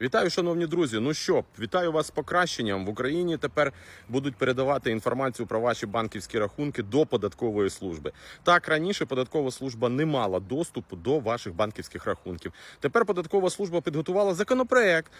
Вітаю, шановні друзі. Ну що, вітаю вас з покращенням. В Україні тепер будуть передавати інформацію про ваші банківські рахунки до податкової служби. Так раніше податкова служба не мала доступу до ваших банківських рахунків. Тепер податкова служба підготувала законопроект.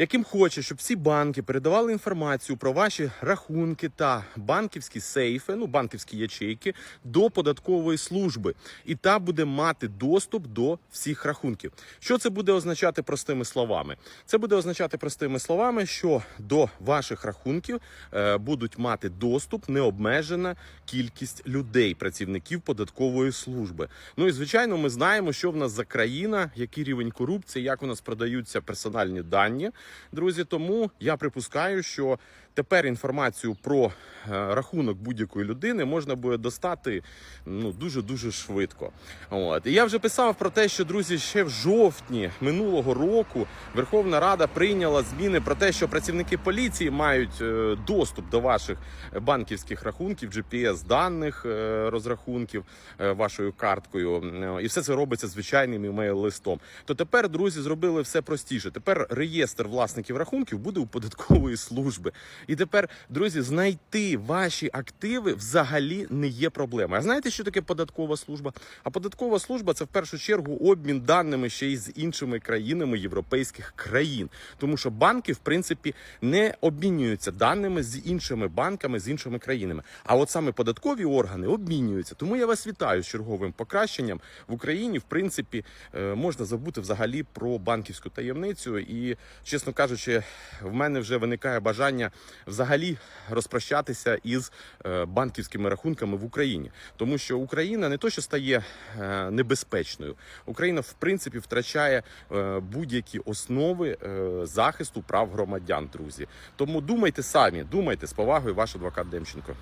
Яким хоче, щоб всі банки передавали інформацію про ваші рахунки та банківські сейфи, ну банківські ячейки, до податкової служби, і та буде мати доступ до всіх рахунків. Що це буде означати простими словами? Це буде означати простими словами, що до ваших рахунків е, будуть мати доступ необмежена кількість людей, працівників податкової служби. Ну і звичайно, ми знаємо, що в нас за країна, який рівень корупції, як у нас продаються персональні дані. Друзі, тому я припускаю, що тепер інформацію про е, рахунок будь-якої людини можна буде достати ну дуже дуже швидко. От і я вже писав про те, що друзі, ще в жовтні минулого року Верховна Рада прийняла зміни про те, що працівники поліції мають е, доступ до ваших банківських рахунків, GPS даних е, розрахунків вашою карткою, і все це робиться звичайним імейл-листом. То тепер друзі зробили все простіше. Тепер реєстр власників рахунків буде у податкової служби. І тепер, друзі, знайти ваші активи взагалі не є проблемою. А знаєте, що таке податкова служба? А податкова служба це в першу чергу обмін даними ще й з іншими країнами європейських країн, тому що банки, в принципі, не обмінюються даними з іншими банками, з іншими країнами. А от саме податкові органи обмінюються. Тому я вас вітаю з черговим покращенням в Україні. В принципі, е, можна забути взагалі про банківську таємницю. І, чесно кажучи, в мене вже виникає бажання взагалі розпрощатися із е, банківськими рахунками в Україні, тому що Україна не то, що стає е, небезпечною, Україна в принципі втрачає е, будь-які основи захисту прав громадян, друзі. Тому думайте самі, думайте з повагою, ваш адвокат Демченко.